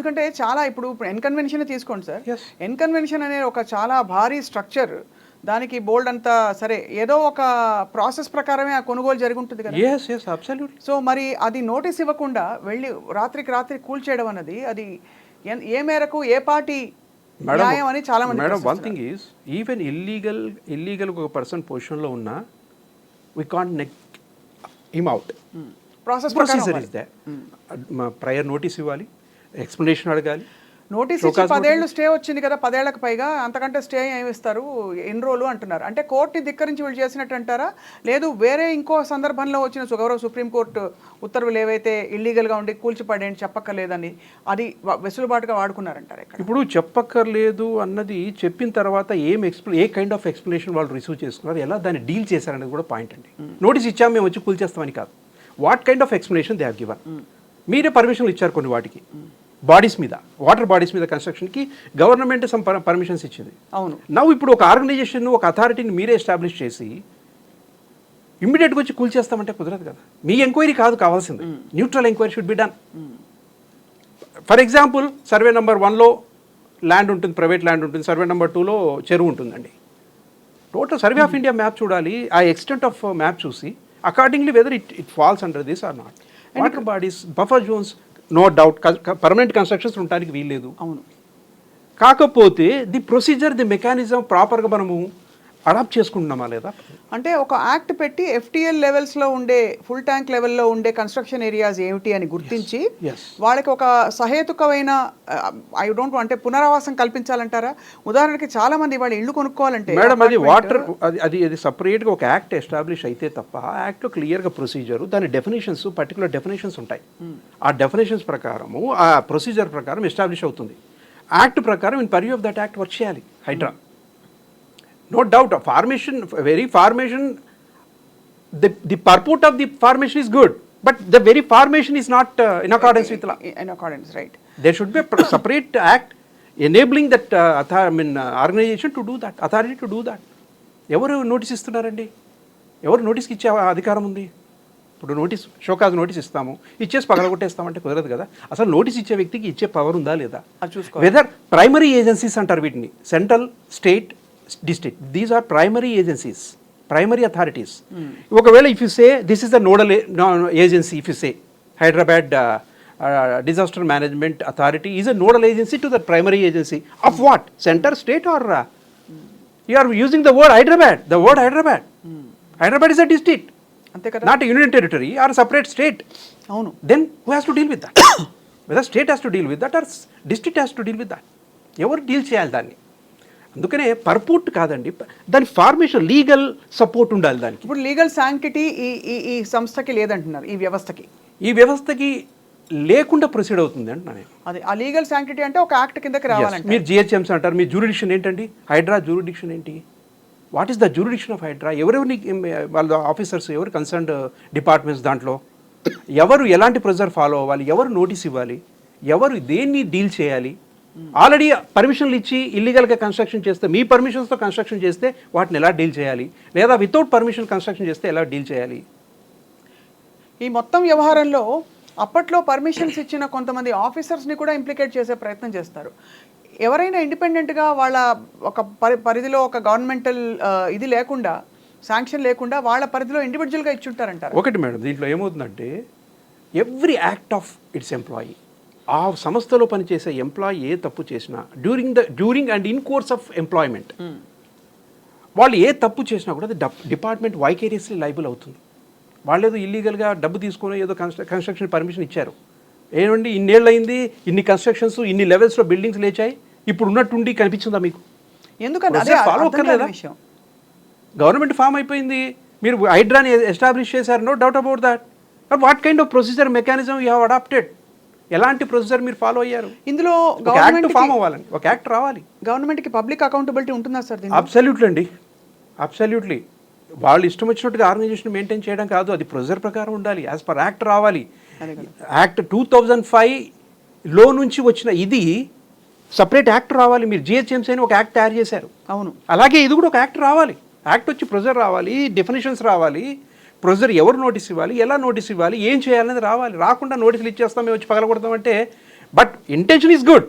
ఎందుకంటే చాలా ఇప్పుడు ఎన్కన్వెన్షన్ తీసుకోండి సార్ ఎన్కన్వెన్షన్ అనే ఒక చాలా భారీ స్ట్రక్చర్ దానికి బోల్డ్ అంతా సరే ఏదో ఒక ప్రాసెస్ ప్రకారమే ఆ కొనుగోలు జరుగుంటుంది కదా సో మరి అది నోటీస్ ఇవ్వకుండా వెళ్ళి రాత్రికి రాత్రి కూల్ చేయడం అన్నది అది ఏ మేరకు ఏ పార్టీ న్యాయం అని చాలా మంది madam one thing is even illegal illegal ఒక పర్సన్ పొజిషన్లో ఉన్న we can't neck him out process procedure is the prior notice ఇవ్వాలి ఎక్స్ప్లెనేషన్ అడగాలి నోటీస్ ఇచ్చి పదేళ్ళు స్టే వచ్చింది కదా పదేళ్లకు పైగా అంతకంటే స్టే ఏమిస్తారు ఎన్ని రోజులు అంటున్నారు అంటే కోర్టుని ధిక్కరించి వీళ్ళు చేసినట్టు అంటారా లేదు వేరే ఇంకో సందర్భంలో వచ్చిన సుగౌరవ సుప్రీంకోర్టు ఉత్తర్వులు ఏవైతే ఇల్లీగల్గా ఉండి కూల్చిపడేయండి చెప్పక్కర్లేదని అది వెసులుబాటుగా వాడుకున్నారంటారు ఇప్పుడు చెప్పక్కర్లేదు అన్నది చెప్పిన తర్వాత ఏం explain a kind of explanation వాళ్ళు రిసీవ్ చేసుకున్నారు ఎలా దాన్ని డీల్ చేశారనేది కూడా పాయింట్ అండి నోటీస్ ఇచ్చాము మేము వచ్చి కూల్చేస్తామని కాదు what kind of explanation they have given మీరే పర్మిషన్లు ఇచ్చారు కొన్ని వాటికి బాడీస్ మీద వాటర్ బాడీస్ మీద కన్స్ట్రక్షన్కి గవర్నమెంట్ సమ్ పర్మిషన్స్ ఇచ్చింది అవును నవ్వు ఇప్పుడు ఒక ఆర్గనైజేషన్ ఒక అథారిటీని మీరే ఎస్టాబ్లిష్ చేసి ఇమ్మీడియట్గా వచ్చి కూల్చేస్తామంటే కుదరదు కదా మీ ఎంక్వైరీ కాదు కావాల్సింది neutral enquiry should be done for example survey number వన్లో ల్యాండ్ ఉంటుంది ప్రైవేట్ ల్యాండ్ ఉంటుంది సర్వే నెంబర్ టూలో చెరువు ఉంటుందండి total survey of India map చూడాలి ఆ ఎక్స్టెంట్ ఆఫ్ మ్యాప్ చూసి accordingly whether it it falls under this or not water bodies buffer zones no doubt permanent constructions ఉండడానికి వీల్లేదు అవును కాకపోతే ది ప్రొసీజర్ ది మెకానిజం ప్రాపర్గా మనము అడాప్ట్ చేసుకుంటున్నామా లేదా అంటే ఒక యాక్ట్ పెట్టి ఎఫ్టీఎల్ లెవెల్స్లో ఉండే ఫుల్ ట్యాంక్ లెవెల్లో ఉండే కన్స్ట్రక్షన్ ఏరియాస్ ఏమిటి అని గుర్తించి వాళ్ళకి ఒక సహేతుకమైన ఐ డోంట్ అంటే పునరావాసం కల్పించాలంటారా ఉదాహరణకి చాలా మంది వాళ్ళు ఇళ్ళు కొనుక్కోవాలంటే మేడం అది వాటర్ అది అది సపరేట్గా ఒక యాక్ట్ ఎస్టాబ్లిష్ అయితే తప్ప యాక్ట్లో క్లియర్గా ప్రొసీజర్ దాని డెఫినేషన్స్ పర్టికులర్ డెఫినేషన్స్ ఉంటాయి hmm. ఆ డెఫినేషన్స్ ప్రకారము ఆ ప్రొసీజర్ ప్రకారం ఎస్టాబ్లిష్ అవుతుంది యాక్ట్ ప్రకారం in purview of that act work చేయాలి Hydra no doubt formation very formation the the purport of the formation is good but the very formation is not in accordance with in accordance right they should be separate act enabling that అథా mean organisation to do that authority to do that ఎవరు notice ఇస్తున్నారండి ఎవరు నోటీస్కి ఇచ్చే అధికారం ఉంది ఇప్పుడు notice show cause notice ఇస్తాము ఇచ్చేసి పగలగొట్టేస్తామంటే కుదరదు కదా అసలు నోటీస్ ఇచ్చే వ్యక్తికి ఇచ్చే పవర్ ఉందా లేదా చూసుకో వెదర్ ప్రైమరీ ఏజెన్సీస్ అంటారు వీటిని central state district. These are primary agencies, primary authorities. Okavela, mm. if you say this is the nodal agency, if you say Hyderabad uh, uh, Disaster Management Authority is a nodal agency to the primary agency of mm. what? Center, state, or uh, mm. you are using the word Hyderabad. The word Hyderabad. Mm. Hyderabad is a district, not a union territory or a separate state. Oh, no. Then who has to deal with that? Whether state has to deal with that or district has to deal with that. ఎవరు deal చేయాలి దాన్ని అందుకనే పర్పూర్ట్ కాదండి దాని formation legal support ఉండాలి దానికి ఇప్పుడు legal సాంకిటీ ఈ ఈ ఈ సంస్థకి లేదంటున్నారు ఈ వ్యవస్థకి ఈ వ్యవస్థకి లేకుండా ప్రొసీడ్ అవుతుంది అంటే అదే ఆ లీగల్ శాంక్టిటీ అంటే ఒక యాక్ట్ కిందకి రావాలంటే మీరు జిహెచ్ఎంస్ అంటారు మీ జూరిడిక్షన్ ఏంటండి హైడ్రా జూరిడిక్షన్ ఏంటి what is the jurisdiction of Hydra ఎవరెవరి వాళ్ళ ఆఫీసర్స్ ఎవరు కన్సర్న్డ్ డిపార్ట్మెంట్స్ దాంట్లో ఎవరు ఎలాంటి ప్రెజర్ ఫాలో అవ్వాలి ఎవరు నోటీస్ ఇవ్వాలి ఎవరు దేన్ని డీల్ చేయాలి ఆల్రెడీ పర్మిషన్లు ఇచ్చి ఇల్లీగల్గా కన్స్ట్రక్షన్ చేస్తే మీ పర్మిషన్స్తో కన్స్ట్రక్షన్ చేస్తే వాటిని ఎలా డీల్ చేయాలి లేదా వితౌట్ పర్మిషన్ కన్స్ట్రక్షన్ చేస్తే ఎలా డీల్ చేయాలి ఈ మొత్తం వ్యవహారంలో అప్పట్లో పర్మిషన్స్ ఇచ్చిన కొంతమంది ఆఫీసర్స్ని కూడా ఇంప్లికేట్ చేసే ప్రయత్నం చేస్తారు ఎవరైనా ఇండిపెండెంట్గా వాళ్ళ ఒక పరిధిలో ఒక గవర్నమెంటల్ uh, ఇది లేకుండా శాంక్షన్ లేకుండా వాళ్ళ పరిధిలో ఇండివిజువల్గా ఉంటారంటారు ఒకటి మేడం దీంట్లో ఏమవుతుందంటే every act of its employee ఆ సంస్థలో పనిచేసే ఎంప్లాయీ ఏ తప్పు చేసినా during the during and in course of employment వాళ్ళు ఏ తప్పు చేసినా కూడా అది డిపార్ట్మెంట్ వైకేరియస్లీ లైబుల్ అవుతుంది వాళ్ళు ఏదో ఇల్లీగల్గా డబ్బు తీసుకొని ఏదో కన్స్ట్రక్షన్ పర్మిషన్ ఇచ్చారు ఏమండి ఇన్నేళ్ళు అయింది ఇన్ని కన్స్ట్రక్షన్స్ ఇన్ని లెవెల్స్లో బిల్డింగ్స్ లేచాయి ఇప్పుడు ఉన్నట్టుండి కనిపించిందా మీకు ఎందుకంటే ఫాలో గవర్నమెంట్ ఫామ్ అయిపోయింది మీరు హైడ్రాని ఎస్టాబ్లిష్ చేశారు no doubt about that what kind of procedure mechanism you have adopted ఎలాంటి ప్రొసీజర్ మీరు ఫాలో అయ్యారు ఇందులో గవర్నమెంట్ ఫామ్ అవ్వాలండి ఒక యాక్ట్ రావాలి గవర్నమెంట్కి పబ్లిక్ అకౌంటబిలిటీ ఉంటుందా సార్ అబ్సల్యూట్లీ అండి అబ్సల్యూట్లీ వాళ్ళు ఇష్టం వచ్చినట్టుగా ఆర్గనైజేషన్ మెయింటైన్ చేయడం కాదు అది ప్రొసీజర్ ప్రకారం ఉండాలి యాజ్ పర్ యాక్ట్ రావాలి యాక్ట్ టూ థౌజండ్ ఫైవ్ లో నుంచి వచ్చిన ఇది సపరేట్ యాక్ట్ రావాలి మీరు జిహెచ్ఎంసీ అని ఒక యాక్ట్ తయారు చేశారు అవును అలాగే ఇది కూడా ఒక యాక్ట్ రావాలి యాక్ట్ వచ్చి ప్రొసీజర్ రావాలి డెఫినేషన్స్ రావాలి ప్రొసీజర్ ఎవరు నోటీస్ ఇవ్వాలి ఎలా నోటీస్ ఇవ్వాలి ఏం చేయాలనేది రావాలి రాకుండా నోటీసులు ఇచ్చేస్తాం మేము వచ్చి అంటే but intention is good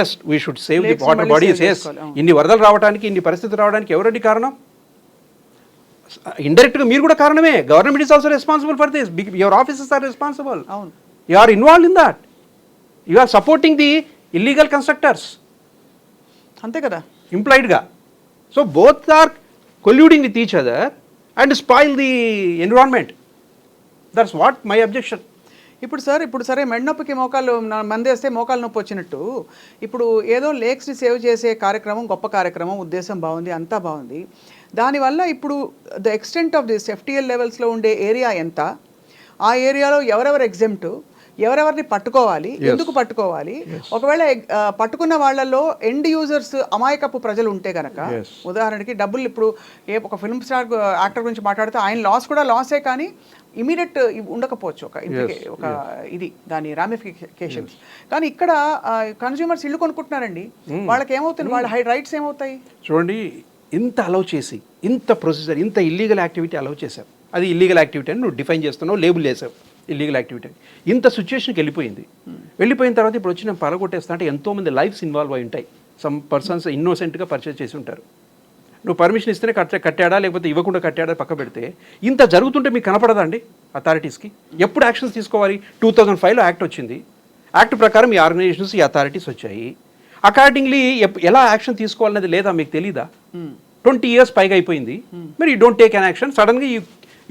as we should save the water bodies as ఇన్ని వరదలు రావడానికి ఇన్ని పరిస్థితులు రావడానికి ఎవరండి కారణం ఇండైరెక్ట్గా మీరు కూడా కారణమే government is also responsible for this your offices are responsible you are involve in that you are supporting the illegal constructors అంతే కదా ఇంప్లాయిడ్గా so both are colluding with each other and spoil the environment that's what my objection ఇప్పుడు sir ఇప్పుడు సరే మెడనొప్పికి మోకాలు మందేస్తే మోకాలు నొప్పి వచ్చినట్టు ఇప్పుడు ఏదో లేక్స్ని సేవ్ చేసే కార్యక్రమం గొప్ప కార్యక్రమం ఉద్దేశం బాగుంది అంతా బాగుంది దానివల్ల ఇప్పుడు the extent of this FTL లెవెల్స్లో ఉండే ఏరియా ఎంత ఆ ఏరియాలో ఎవరెవరు ఎగ్జెంప్ట్ ఎవరెవరిని పట్టుకోవాలి ఎందుకు పట్టుకోవాలి ఒకవేళ పట్టుకున్న వాళ్ళలో ఎండ్ యూజర్స్ అమాయకపు ప్రజలు ఉంటే కనుక ఉదాహరణకి డబ్బులు ఇప్పుడు ఏ ఒక ఫిల్మ్ స్టార్ యాక్టర్ గురించి మాట్లాడితే ఆయన లాస్ కూడా లాసే కానీ ఇమీడియట్ ఉండకపోవచ్చు ఒక ఒక ఇది దాని రామిఫికేషన్స్ కానీ ఇక్కడ కన్స్యూమర్స్ ఇల్లు కొనుక్కుంటున్నారండి hmm. వాళ్ళకి ఏమవుతుంది hmm. వాళ్ళ హై రైట్స్ ఏమవుతాయి చూడండి ఇంత అలౌ చేసి ఇంత ప్రొసీజర్ ఇంత ఇల్లీగల్ యాక్టివిటీ అలౌ చేశారు అది ఇల్లీగల్ యాక్టివిటీ అని నువ్వు డిఫైన్ చేస్తున్నావు లేబుల్ చేసావు ఇల్లీగల్ యాక్టివిటీ ఇంత సిచ్యువేషన్కి వెళ్ళిపోయింది వెళ్ళిపోయిన తర్వాత ఇప్పుడు వచ్చిన పరగొట్టేస్తా అంటే ఎంతోమంది లైఫ్స్ ఇన్వాల్వ్ అయి ఉంటాయి సమ్ పర్సన్స్ ఇన్నోసెంట్గా పర్చేజ్ చేసి ఉంటారు నువ్వు పర్మిషన్ ఇస్తేనే కట్ట కట్టాడా లేకపోతే ఇవ్వకుండా కట్టాడా పక్క పెడితే ఇంత జరుగుతుంటే మీకు కనపడదా అండి అథారిటీస్కి ఎప్పుడు యాక్షన్స్ తీసుకోవాలి టూ థౌజండ్ ఫైవ్లో యాక్ట్ వచ్చింది యాక్ట్ ప్రకారం ఈ ఆర్గనైజేషన్స్ ఈ అథారిటీస్ వచ్చాయి అకార్డింగ్లీ ఎలా యాక్షన్ తీసుకోవాలనేది లేదా మీకు తెలీదా ట్వంటీ hmm. ఇయర్స్ పైగా అయిపోయింది hmm. మరి you don't take an action సడన్గా you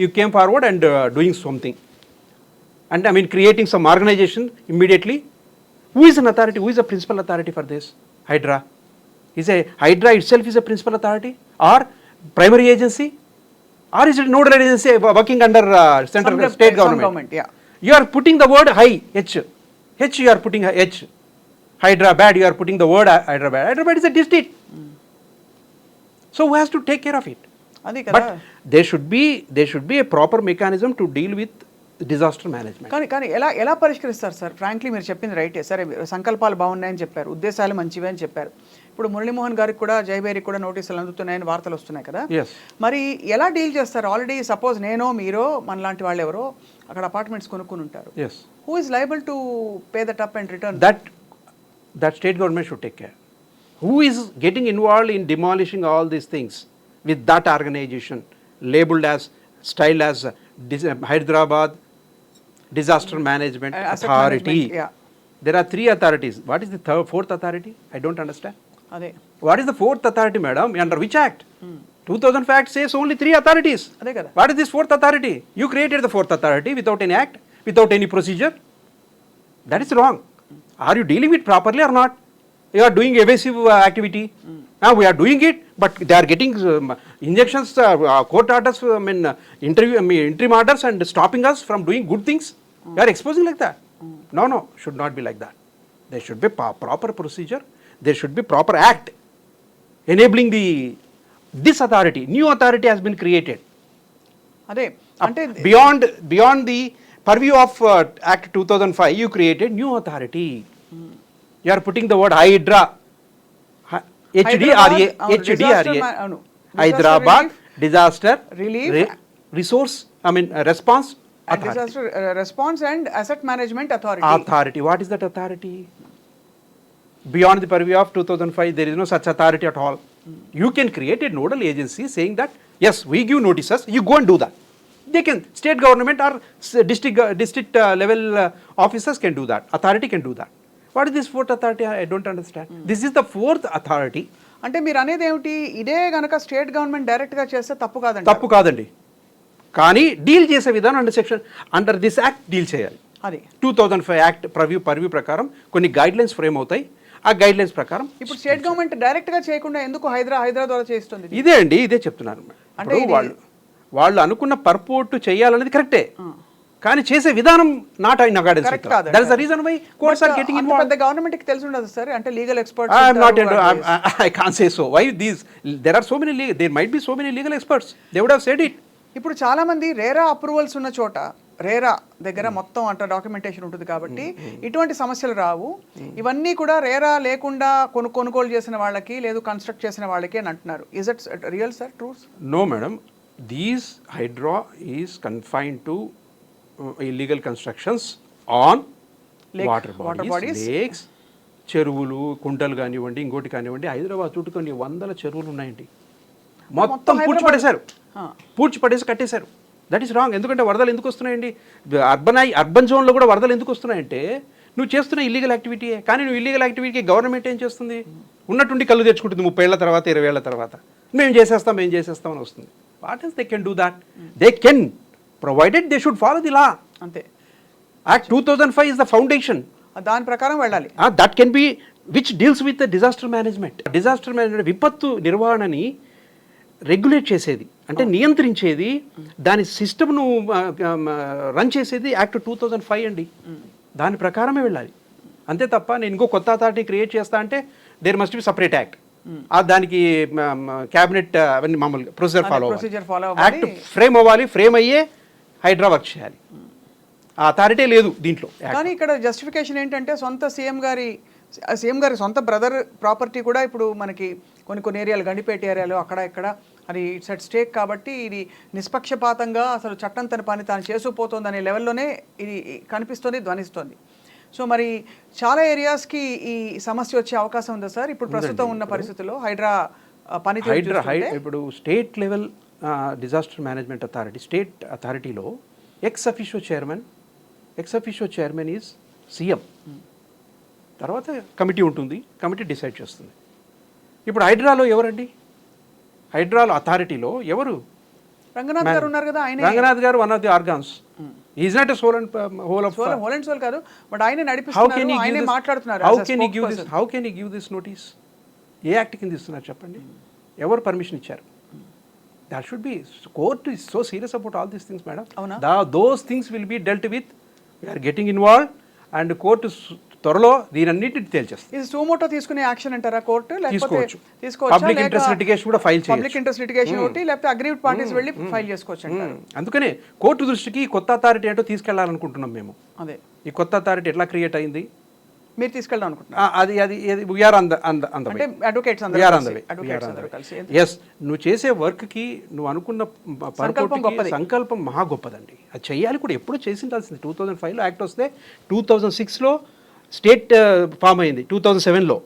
you came forward and doing something and I mean creating some organization immediately. Who is an authority? Who is the principal authority for this? Hydra. Is a Hydra itself is a principal authority or primary agency? Or is it nodal agency working under uh, central some state government? government? Yeah. You are putting the word high, H. H you are putting H. Hyderabad, you are putting the word uh, Hyderabad. Hyderabad is a district. Mm. So who has to take care of it? But there should be there should be a proper mechanism to deal with disaster management కానీ కానీ ఎలా ఎలా పరిష్కరిస్తారు sir frankly మీరు చెప్పింది రైటే సరే సంకల్పాలు బాగున్నాయని చెప్పారు ఉద్దేశాలు మంచివే అని చెప్పారు ఇప్పుడు మురళీమోహన్ గారికి కూడా జయబేరికి కూడా నోటీసులు అందుతున్నాయని వార్తలు వస్తున్నాయి కదా మరి ఎలా డీల్ చేస్తారు ఆల్రెడీ సపోజ్ నేనో మీరో మనలాంటి వాళ్ళు ఎవరో అక్కడ అపార్ట్మెంట్స్ కొనుక్కుని ఉంటారు who is liable to pay the tab and return that that state government should take care who is getting involve in demolishing all these things with that organisation labelled as style as Hyderabad disaster management Asset authority. management, yeah. There are three authorities. What is the third, fourth authority? I don't understand. అదే What is the fourth authority, madam? Under which act? 2000 Act says only three authorities. అదే కదా What is this fourth authority? You created the fourth authority without any act, without any procedure. That is wrong. Are you dealing with properly or not? You are doing evasive uh, activity. Ah, we are doing it, but they are getting um, injunctions, uh, uh, court orders, uh, interim orders, and stopping us from doing good things. They are exposing like that. No, should not be like that. There should be proper procedure. There should be proper act enabling this authority. New authority has been created. Beyond the purview of Act 2005, you created new authority. Hmm. You are putting the word Hydra hdra Hyderabad, అవును, disaster hdra ma- అవును. hyderabad Disaster disaster relief, re- resource i mean uh, response authority disaster response and asset management authority authority what is that authority beyond the purview of 2005 there is no such authority at all you can create a nodal agency saying that yes we give notices you go and do that they can state government or s- district go- district uh, level uh, officers can do that authority can do that what is this fourth authority I don't understand this is the fourth authority అంటే మీరు అనేది ఏమిటి ఇదే కనుక state government డైరెక్ట్గా చేస్తే తప్పు కాదండి తప్పు కాదండి కానీ డీల్ చేసే విధానం under section under this act deal చేయాలి అది two thousand five act purview purview ప్రకారం కొన్ని గైడ్ లైన్స్ ఫ్రేమ్ అవుతాయి ఆ గైడ్ లైన్స్ ప్రకారం ఇప్పుడు స్టేట్ గవర్నమెంట్ డైరెక్ట్ గా చేయకుండా ఎందుకు హైదరాబాద్ హైదరాబాద్ చేస్తుంది ఇదే అండి ఇదే చెప్తున్నారు అంటే వాళ్ళు వాళ్ళు అనుకున్న పర్పోర్టు చేయాలనేది కరెక్టే కానీ చేసే విధానం not in accordance that is the reason why courts are getting involved the government కి తెలిసి ఉండదు సార్ అంటే legal experts I am not I can't say so why these there are so many legal there might be so many legal experts they would have said it ఇప్పుడు చాలా మంది RERA approvals ఉన్న చోట రేరా దగ్గర hmm. మొత్తం అంట documentation ఉంటుంది కాబట్టి hmm. Hmm. ఇటువంటి సమస్యలు రావు ఇవన్నీ కూడా రేరా లేకుండా కొను కొనుగోలు చేసిన వాళ్ళకి లేదు కన్స్ట్రక్ట్ చేసిన వాళ్ళకి అని అంటున్నారు is it real sir truths no madam these Hydra is confine to illegal constructions on water water bodies lakes చెరువులు కుంటలు కానివ్వండి ఇంకోటి కానివ్వండి హైదరాబాద్ చుట్టూ కొన్ని వందల చెరువులు ఉన్నాయండి మొత్తం పూడ్చి పూడ్చిపడేసి కట్టేశారు దట్ ఈస్ రాంగ్ ఎందుకంటే వరదలు ఎందుకు వస్తున్నాయండి అర్బన్ అర్బన్ జోన్లో కూడా వరదలు ఎందుకు వస్తున్నాయంటే నువ్వు చేస్తున్న ఇల్లీగల్ యాక్టివిటీయే కానీ నువ్వు ఇల్లీగల్ యాక్టివిటీకి గవర్నమెంట్ ఏం చేస్తుంది ఉన్నట్టుండి కళ్ళు తెచ్చుకుంటుంది ముప్పై ఏళ్ళ తర్వాత ఇరవై ఏళ్ళ తర్వాత మేము చేసేస్తాం మేము చేసేస్తామని వస్తుంది what is they can do that they can provided they should follow the law అంతే act two thousand five is the foundation దాని ప్రకారం వెళ్ళాలి that can be which deals with the disaster management disaster management విపత్తు నిర్వహణని regulate చేసేది అంటే నియంత్రించేది దాని సిస్టమ్ను రన్ చేసేది యాక్ట్ టూ థౌజండ్ ఫైవ్ అండి దాని ప్రకారమే వెళ్ళాలి అంతే తప్ప నేను ఇంకో కొత్త అథారిటీ క్రియేట్ చేస్తా అంటే there must be separate act దానికి క్యాబినెట్ అవన్నీ మామూలుగా procedure follow procedure follow act frame అవ్వాలి ఫ్రేమ్ అయ్యే హైడ్రా వర్క్ చేయాలి ఆ అథారిటీ లేదు దీంట్లో కానీ ఇక్కడ జస్టిఫికేషన్ ఏంటంటే సొంత సీఎం గారి సీఎం గారి సొంత బ్రదర్ ప్రాపర్టీ కూడా ఇప్పుడు మనకి కొన్ని కొన్ని ఏరియాలు గండిపేట ఏరియాలు అక్కడ ఇక్కడ అది ఇట్స్ అట్ స్టేక్ కాబట్టి ఇది నిష్పక్షపాతంగా అసలు చట్టం తన పని తాను చేసుకుపోతుంది అనే లెవెల్లోనే ఇది కనిపిస్తుంది ధ్వనిస్తుంది సో మరి చాలా ఏరియాస్కి ఈ సమస్య వచ్చే అవకాశం ఉందా సార్ ఇప్పుడు ప్రస్తుతం ఉన్న పరిస్థితుల్లో హైడ్రా పని హైడ్రా ఇప్పుడు state level disaster management authority state అథారిటీలో ex officio chairman ex officio chairman is CM తర్వాత కమిటీ ఉంటుంది కమిటీ డిసైడ్ చేస్తుంది ఇప్పుడు హైడ్రాలో ఎవరండి హైడ్రాలో అథారిటీలో ఎవరు రంగనాథ్ గారు ఉన్నారు కదా ఆయన Ranganath garu one of the organs is not whole and whole of whole and soul కాదు బట్ ఆయన నడిపిస్తున్నారు మాట్లాడుతున్నారు how can give this how can you give this notice A act కింద ఇస్తున్నారు చెప్పండి hmm. ఎవరు పర్మిషన్ ఇచ్చారు that should be court is so serious about all these things madam అవునా those things will be dealt with we're getting involve and court త్వరలో దీనన్నిటిని తేల్చేస్తుంది ఇది suo motu తీసుకునే యాక్షన్ అంటారా కోర్టు తీసుకోవచ్చు పబ్లిక్ ఇంట్రెస్ట్ లిటిగేషన్ కూడా ఫైల్ చేయొచ్చు పబ్లిక్ ఇంట్రెస్ట్ లిటిగేషన్ ఒకటి లేకపోతే అగ్రీవ్డ్ పార్టీస్ hmm. వెళ్ళి ఫైల్ hmm. చేసుకోవచ్చు hmm. అంటారు అందుకనే కోర్టు దృష్టికి కొత్త అథారిటీ ఏంటో తీసుకెళ్లాలనుకుంటున్నాం మేము అదే ఈ కొత్త అథారిటీ ఎట్లా క్రియేట్ అయింది మీరు తీసుకెళ్దాం అనుకుంటున్నా అది అది వీఆర్ అంద అంద అంద అంటే అడ్వకేట్స్ వీఆర్ అందవి అడ్వకేట్స్ అందరూ కలిసి ఎస్ నువ్వు చేసే వర్క్కి నువ్వు అనుకున్న సంకల్పం గొప్పది సంకల్పం మహా గొప్పదండి అది చేయాలి కూడా ఎప్పుడో చేసిండాల్సింది టూ థౌజండ్ ఫైవ్లో యాక్ట్ వస్తే టూ థౌజండ్ సిక్స్లో స్టేట్ ఫామ్ అయింది టూ థౌజండ్ సెవెన్లో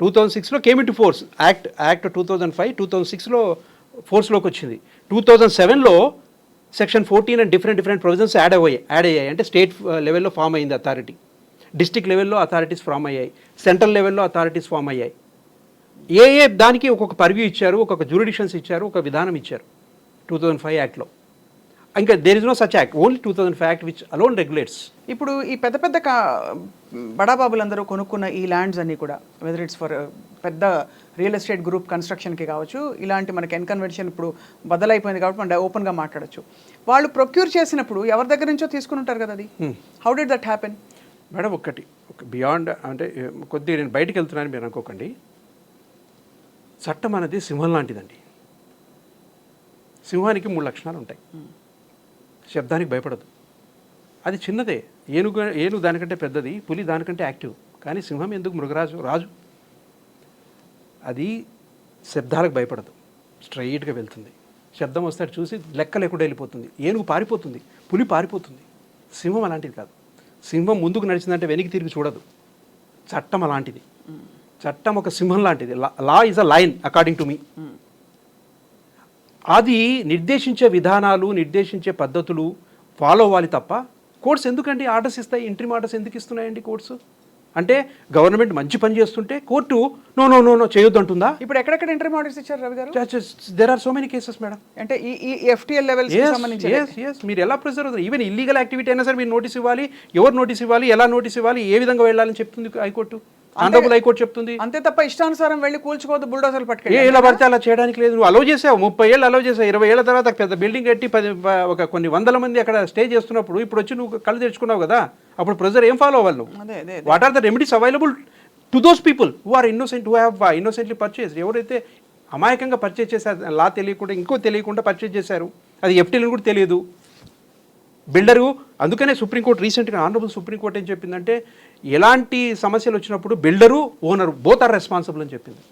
టూ థౌజండ్ సిక్స్లో came into force act act two thousand five two thousand సిక్స్లో ఫోర్స్లోకి వచ్చింది టూ థౌజండ్ సెవెన్లో section fourteen and different different provisions add అయ్యాయి యాడ్ అయ్యాయి అంటే స్టేట్ లెవెల్లో ఫామ్ అయింది అథారిటీ డిస్టిక్ లెవెల్లో అథారిటీస్ ఫామ్ అయ్యాయి సెంట్రల్ లెవెల్లో అథారిటీస్ ఫామ్ అయ్యాయి ఏ ఏ దానికి ఒక్కొక్క పర్వ్యూ ఇచ్చారు ఒక్కొక్క జ్యూరిడిషన్స్ ఇచ్చారు ఒక విధానం ఇచ్చారు టూ థౌజండ్ ఫైవ్ యాక్ట్లో ఇంకా there is no such act only two thousand five act which alone regulates ఇప్పుడు ఈ పెద్ద పెద్ద కా బడాబాబులందరూ కొనుక్కున్న ఈ ల్యాండ్స్ అన్నీ కూడా వెదర్ ఇట్స్ ఫర్ పెద్ద రియల్ ఎస్టేట్ గ్రూప్ కన్స్ట్రక్షన్కి కావచ్చు ఇలాంటి మనకి ఎన్కన్వెన్షన్ ఇప్పుడు బదలైపోయింది కాబట్టి మనం ఓపెన్గా మాట్లాడచ్చు వాళ్ళు ప్రొక్యూర్ చేసినప్పుడు ఎవరి దగ్గర నుంచో తీసుకుని ఉంటారు కదా అది how did that happen madam ఒక్కటి బియాండ్ అంటే కొద్ది నేను బయటకు వెళ్తున్నాను మీరు అనుకోకండి చట్టం అనేది సింహం లాంటిదండి సింహానికి మూడు లక్షణాలు ఉంటాయి శబ్దానికి భయపడదు అది చిన్నదే ఏనుగు ఏనుగు దానికంటే పెద్దది పులి దానికంటే యాక్టివ్ కానీ సింహం ఎందుకు మృగరాజు రాజు అది శబ్దాలకు భయపడదు స్ట్రైట్గా వెళ్తుంది శబ్దం వస్తే చూసి లెక్క లేకుండా వెళ్ళిపోతుంది ఏనుగు పారిపోతుంది పులి పారిపోతుంది సింహం అలాంటిది కాదు సింహం ముందుకు నడిచిందంటే వెనక్కి తిరిగి చూడదు చట్టం అలాంటిది చట్టం ఒక సింహం లాంటిది law is a lion according to me అది నిర్దేశించే విధానాలు నిర్దేశించే పద్ధతులు ఫాలో అవ్వాలి తప్ప కోర్స్ ఎందుకండి ఆర్డర్స్ ఇస్తాయి ఇంట్రీ ఆర్డర్స్ ఎందుకు ఇస్తున్నాయండి కోర్సు అంటే గవర్నమెంట్ మంచి పని చేస్తుంటే court no no no no చేయొద్దు అంటుందా ఇప్పుడు ఎక్కడెక్కడ ఇంటర్ మోడల్స్ ఇచ్చారు Ravi garu there are so many cases madam అంటే ఈ ఎఫ్టీఎల్ లెవెల్ మీరు ఎలా ప్రిజర్వ్ అవుతారు ఈవెన్ ఇల్లీగల్ యాక్టివిటీ అయినా సరే మీరు నోటీస్ ఇవ్వాలి ఎవరు నోటీస్ ఇవ్వాలి ఎలా నోటీస్ ఇవ్వాలి ఏ విధంగా వెళ్ళాలని చెప్తుంది హైకోర్టు ఆంధ్రప్రదేశ్ హైకోర్టు చెప్తుంది అంతే తప్ప ఇష్టానుసారం వెళ్ళి కూల్చుకోవద్దు బుల్డోజర్లు పట్టుకెళ్ళి ఎలా పడితే అలా చేయడానికి లేదు నువ్వు అలో చేసావు ముప్పై ఏళ్ళు అలో చేసావు ఇరవై ఏళ్ళ తర్వాత పెద్ద బిల్డింగ్ కట్టి పది ఒక కొన్ని వందల మంది అక్కడ స్టే చేస్తున్నప్పుడు ఇప్పుడు వచ్చి నువ్వు కళ్ళు తెచ్చుకున్నావు కదా అప్పుడు ప్రెజర్ ఏం ఫాలో అవ్వాలి నువ్వు what are the remedies available to those people who are innocent who have innocently purchase ఎవరైతే అమాయకంగా పర్చేస్ చేశారు లా తెలియకుండా ఇంకో తెలియకుండా పర్చేస్ చేశారు అది ఎఫ్టీలు కూడా తెలియదు బిల్డరు అందుకనే సుప్రీంకోర్టు రీసెంట్గా ఆనరబుల్ సుప్రీంకోర్టు ఏం చెప్పిందంటే ఎలాంటి సమస్యలు వచ్చినప్పుడు builder owner both are responsible అని చెప్పింది